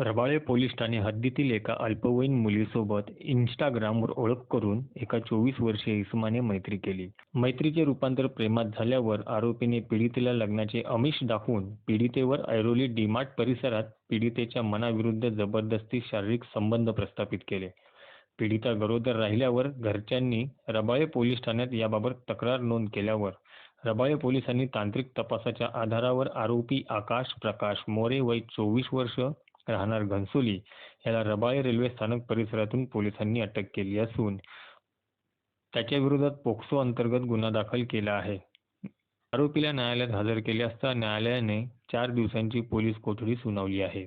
Rabale police Thane हद्दीतील एका अल्पवयीन मुलीसोबत इन्स्टाग्रामवर ओळख करून एका चोवीस वर्षीय इसमाने मैत्री केली. मैत्रीचे रूपांतर प्रेमात झाल्यावर आरोपीने पीडितेला लग्नाचे अमिष दाखवून पीडितेवर ऐरोली डीमार्ट परिसरात पीडितेच्या मनाविरुद्ध जबरदस्ती शारीरिक संबंध प्रस्थापित केले. पीडिता गरोदर राहिल्यावर घरच्यांनी रबाळे पोलीस ठाण्यात याबाबत तक्रार नोंद केल्यावर रबाळे पोलिसांनी तांत्रिक तपासाच्या आधारावर आरोपी आकाश प्रकाश मोरे वय चोवीस वर्ष राहणार घनसोली याला रबाळे रेल्वे स्थानक परिसरातून पोलिसांनी अटक केली असून त्याच्या विरोधात पोक्सो अंतर्गत गुन्हा दाखल केला आहे. आरोपीला न्यायालयात हजर केले असता न्यायालयाने चार दिवसांची पोलीस कोठडी सुनावली आहे.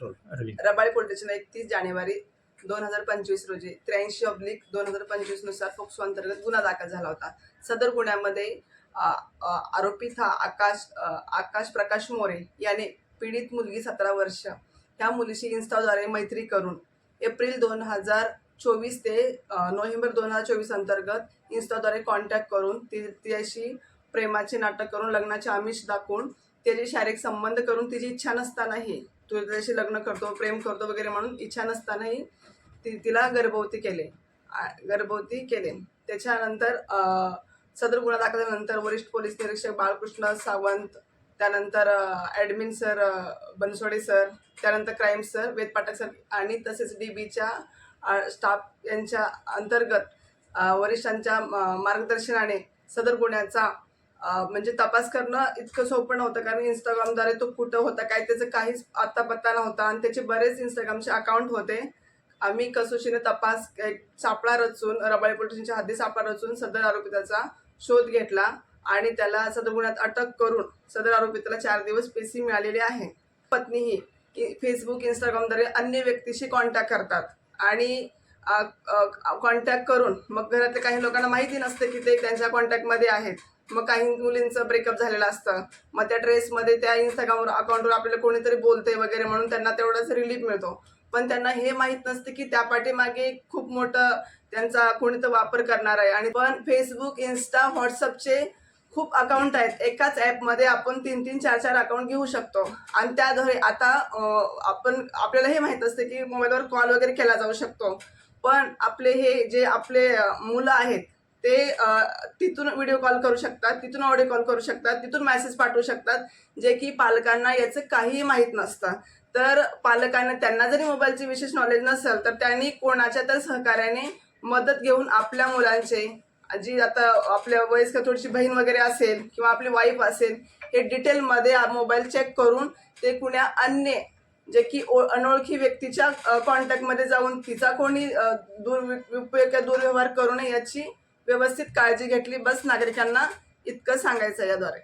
रबाळे पोलीस स्टेशन एकतीस जानेवारी दोन हजार पंचवीस रोजी त्र्याऐंशी ऑब्लिक दोन हजार पंचवीसनुसार फोक्सो अंतर्गत गुन्हा दाखल झाला होता सदर गुन्ह्यामध्ये आरोपी था आकाश आकाश प्रकाश मोरे याने पीडित मुलगी सतरा वर्ष. ह्या मुलीशी इन्स्टाद्वारे मैत्री करून एप्रिल दोन हजार चोवीस ते नोव्हेंबर दोन हजार चोवीस अंतर्गत इन्स्टाद्वारे कॉन्टॅक्ट करून ती तिच्याशी प्रेमाचे नाटक करून लग्नाचे आमिष दाखवून त्याचे शारीरिक संबंध करून तिची इच्छा नसतानाही तू त्याच्याशी लग्न करतो प्रेम करतो वगैरे म्हणून इच्छा नसतानाही ती तिला गर्भवती केले. आ- गर्भवती केले. त्याच्यानंतर सदर गुन्हा दाखल झाल्यानंतर वरिष्ठ पोलीस निरीक्षक बाळकृष्ण सावंत त्यानंतर ॲडमिन सर बनसोडे सर त्यानंतर crime sir Ved Pathak sir आणि तसेच डी बीच्या स्टाफ यांच्या अंतर्गत वरिष्ठांच्या मार्गदर्शनाने सदर गुन्ह्याचा म्हणजे तपास करणं इतकं सोपं नव्हतं. कारण इंस्टाग्रामद्वारे तो कुठं होता काय त्याचं काहीच आत्ता पत्ता नव्हता आणि त्याचे बरेच इंस्टाग्रामचे अकाउंट होते. आम्ही कसोशीने तपास एक सापळा रचून रबाळे पोलिसांच्या हद्दी सापळा रचून सदर आरोपिताचा शोध घेतला. आणि त्याला सदर गुन्ह्यात अटक करून सदर आरोपिताला चार दिवस पेशी मिळालेली आहे. पत्नीही फेसबुक इंस्टाग्रामद्वारे अन्य व्यक्तीशी कॉन्टॅक्ट करतात. आणि कॉन्टॅक्ट करून मग घरातल्या काही लोकांना माहिती नसते की ते त्यांच्या कॉन्टॅक्टमध्ये आहेत. मग काही मुलींचं ब्रेकअप झालेलं असतं. मग त्या ड्रेसमध्ये त्या इंस्टाग्रामवर अकाउंटवर आपल्याला कोणीतरी बोलते वगैरे म्हणून त्यांना तेवढाच रिलीफ मिळतो. पण त्यांना हे माहीत नसते की त्या पाठीमागे खूप मोठं त्यांचा कोणी तर वापर करणार आहे. आणि पण फेसबुक इन्स्टा व्हॉट्सअपचे खूप अकाउंट आहेत. एकाच ॲपमध्ये आपण तीन तीन चार चार अकाउंट घेऊ शकतो. आणि त्याद्वारे आता आपण आपल्याला हे माहीत असते की मोबाईलवर कॉल वगैरे केला जाऊ शकतो. पण आपले हे जे आपले मुलं आहेत ते तिथून व्हिडिओ कॉल करू शकतात तिथून ऑडिओ कॉल करू शकतात तिथून मेसेज पाठवू शकतात जे की पालकांना याचं काहीही माहीत नसतं. तर पालकांना त्यांना जरी मोबाईलची विशेष नॉलेज नसेल तर त्यांनी कोणाच्या तर सहकार्याने मदत घेऊन आपल्या मुलांचे जी आता आपल्या वयस्कर थोडीशी बहीण वगैरे असेल किंवा आपली वाईफ असेल हे डिटेलमध्ये मोबाईल चेक करून ते कुण्या अन्य जे की ओ- अनोळखी व्यक्तीच्या कॉन्टॅक्टमध्ये जाऊन तिचा कोणी अ, दुरुपयोग किंवा दुर्व्यवहार करू नये याची व्यवस्थित काळजी घेतली. बस नागरिकांना इतकं सांगायचं याद्वारे.